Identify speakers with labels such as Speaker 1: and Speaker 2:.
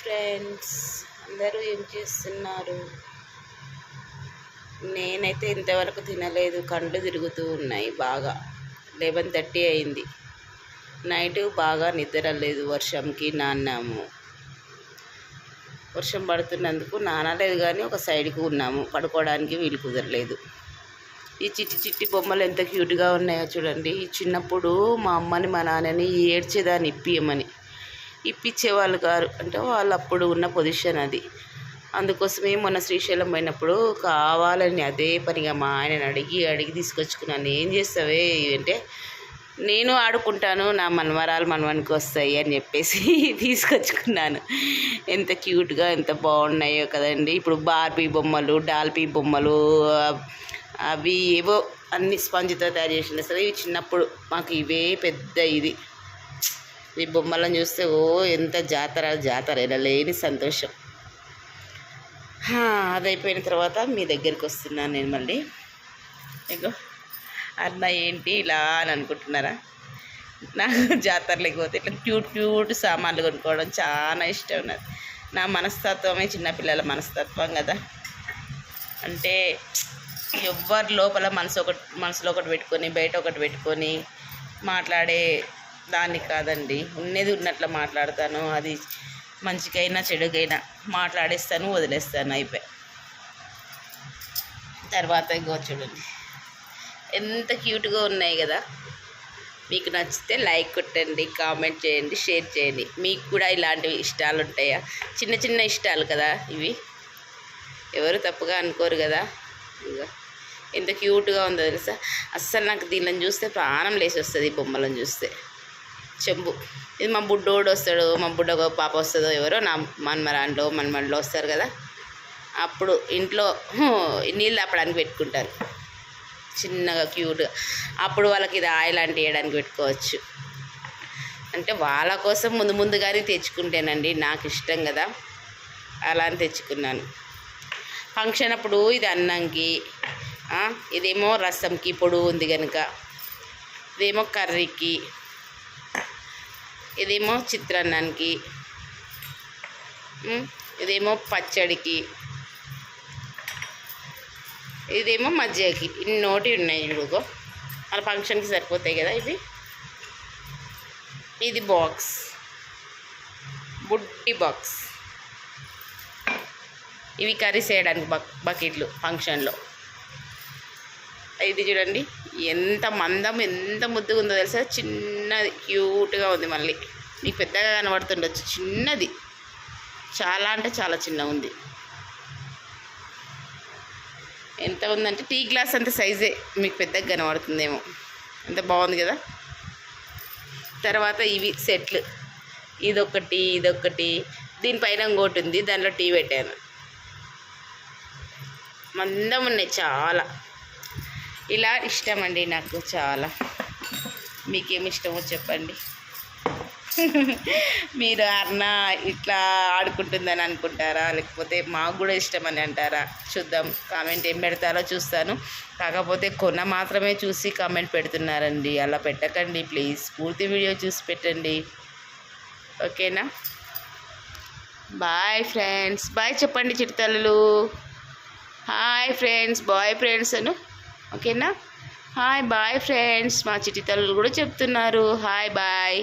Speaker 1: Friends అందరూ ఏం చేస్తున్నారు? నేనైతే ఇంతవరకు తినలేదు. కళ్ళు తిరుగుతూ ఉన్నాయి బాగా. లెవెన్ థర్టీ అయింది. నైట్ బాగా నిద్ర లేదు వర్షంకి నాన్నాము. వర్షం పడుతున్నందుకు నానలేదు కానీ ఒక సైడ్కి ఉన్నాము. పడుకోవడానికి వీలు కుదరలేదు. ఈ చిట్టి చిట్టి బొమ్మలు ఎంత క్యూట్గా ఉన్నాయో చూడండి. ఈ చిన్నప్పుడు మా అమ్మని మా నాన్నని ఏడ్చేదాన్ని ఇప్పియమని ఇప్పించేవాళ్ళు గారు. అంటే వాళ్ళు అప్పుడు ఉన్న పొజిషన్ అది. అందుకోసమే మొన్న శ్రీశైలం పోయినప్పుడు కావాలని అదే పనిగా మా ఆయనని అడిగి అడిగి తీసుకొచ్చుకున్నాను. ఏం చేస్తావే? అంటే నేను ఆడుకుంటాను నా మనవరాలు మనవనికి వస్తాయి అని చెప్పేసి తీసుకొచ్చుకున్నాను. ఎంత క్యూట్గా ఎంత బాగున్నాయో కదండి. ఇప్పుడు బార్బీ బొమ్మలు డాల్పీ బొమ్మలు అవి ఏవో అన్ని స్పంజ్తో తయారు చేసిన సరే ఇవి చిన్నప్పుడు మాకు ఇవే పెద్ద ఇది. ఈ బొమ్మలను చూస్తే ఓ ఎంత జాతర జాతర ఇలా లేని సంతోషం. అది అయిపోయిన తర్వాత మీ దగ్గరికి వస్తున్నాను నేను మళ్ళీ. ఇగో అన్న ఏంటి ఇలా అని అనుకుంటున్నారా? నాకు జాతరలోకి పోతే ఇట్లా క్యూట్ క్యూట్ సామాన్లు కొనుక్కోవడం చాలా ఇష్టం ఉన్నది నా మనస్తత్వమే చిన్నపిల్లల మనస్తత్వం కదా. అంటే ఎవ్వరి లోపల మనసు ఒకటి మనసులో ఒకటి పెట్టుకొని బయట ఒకటి పెట్టుకొని మాట్లాడే దాన్ని కాదండి. ఉన్నది ఉన్నట్లు మాట్లాడతాను. అది మంచికైనా చెడుకైనా మాట్లాడేస్తాను వదిలేస్తాను అయిపోయి తర్వాత ఇంకో చూడండి. ఎంత క్యూట్గా ఉన్నాయి కదా. మీకు నచ్చితే లైక్ కొట్టండి కామెంట్ చేయండి షేర్ చేయండి. మీకు కూడా ఇలాంటివి ఇష్టాలు ఉంటాయా? చిన్న చిన్న ఇష్టాలు కదా ఇవి. ఎవరు తప్పుగా అనుకోరు కదా. ఇంకా ఎంత క్యూట్గా ఉందో తెలుసా? అస్సలు నాకు దీనిని చూస్తే ప్రాణం లేచి వస్తుంది బొమ్మలను చూస్తే. చెంబు. ఇది మా బుడ్డోడు వస్తాడు మా బుడ్డ పాప వస్తుందో ఎవరో నా మన్మరాండ్లో మన్మడిలో వస్తారు కదా. అప్పుడు ఇంట్లో నీళ్ళు ఆపడానికి పెట్టుకుంటారు. చిన్నగా క్యూట్గా. అప్పుడు వాళ్ళకి ఇది ఆయిల్ అంటే వేయడానికి పెట్టుకోవచ్చు. అంటే వాళ్ళ కోసం ముందు ముందుగానే తెచ్చుకుంటేనండి నాకు ఇష్టం కదా. అలా అని తెచ్చుకున్నాను. ఫంక్షన్ అప్పుడు ఇది అన్నంకి ఇదేమో రసంకి పొడువు ఉంది కనుక ఇదేమో కర్రీకి ఇదేమో చిత్రాన్నానికి. ఇదేమో పచ్చడికి. ఇదేమో మజ్జిగకి ఇన్ని నోటి ఉన్నాయి చూడుకో అలా ఫంక్షన్కి సరిపోతాయి కదా ఇవి. ఇది బాక్స్. బుడ్డి బాక్స్. ఇవి కర్రీ చేయడానికి బక్ బకెట్లు ఫంక్షన్లో. ఇది చూడండి. ఎంత మందం ఎంత ముద్దుగా ఉందో తెలుసా? చిన్నది క్యూట్గా ఉంది మళ్ళీ. మీకు పెద్దగా కనబడుతుండొచ్చు. చిన్నది. చాలా అంటే చాలా చిన్నగా ఉంది ఎంత ఉందంటే టీ గ్లాస్ అంత సైజే. మీకు పెద్దగా కనబడుతుందేమో. ఎంత బాగుంది కదా? తర్వాత ఇవి సెట్లు. ఇదొకటి ఇదొకటి దీనిపైన ఇంకోటి ఉంది. దానిలో టీ పెట్టాను. మందం ఉన్నాయి చాలా. ఇలా ఇష్టం అండి నాకు చాలా. మీకేమి ఇష్టమో చెప్పండి. మీరు అన్న ఇట్లా ఆడుకుంటుందని అనుకుంటారా? లేకపోతే మాకు కూడా ఇష్టమని అంటారా? చూద్దాం. కామెంట్ ఏం పెడతారో చూస్తాను. కాకపోతే కొన్న మాత్రమే చూసి కామెంట్ పెడుతున్నారండి. అలా పెట్టకండి ప్లీజ్. పూర్తి వీడియో చూసి పెట్టండి. ఓకేనా? Bye friends. బాయ్ చెప్పండి చిరుతల్లు హాయ్ ఫ్రెండ్స్. బాయ్ ఫ్రెండ్స్ అను. ఓకేనా? Hi bye friends. మా చిట్టి తల్లులు కూడా చెప్తున్నారు. Hi bye.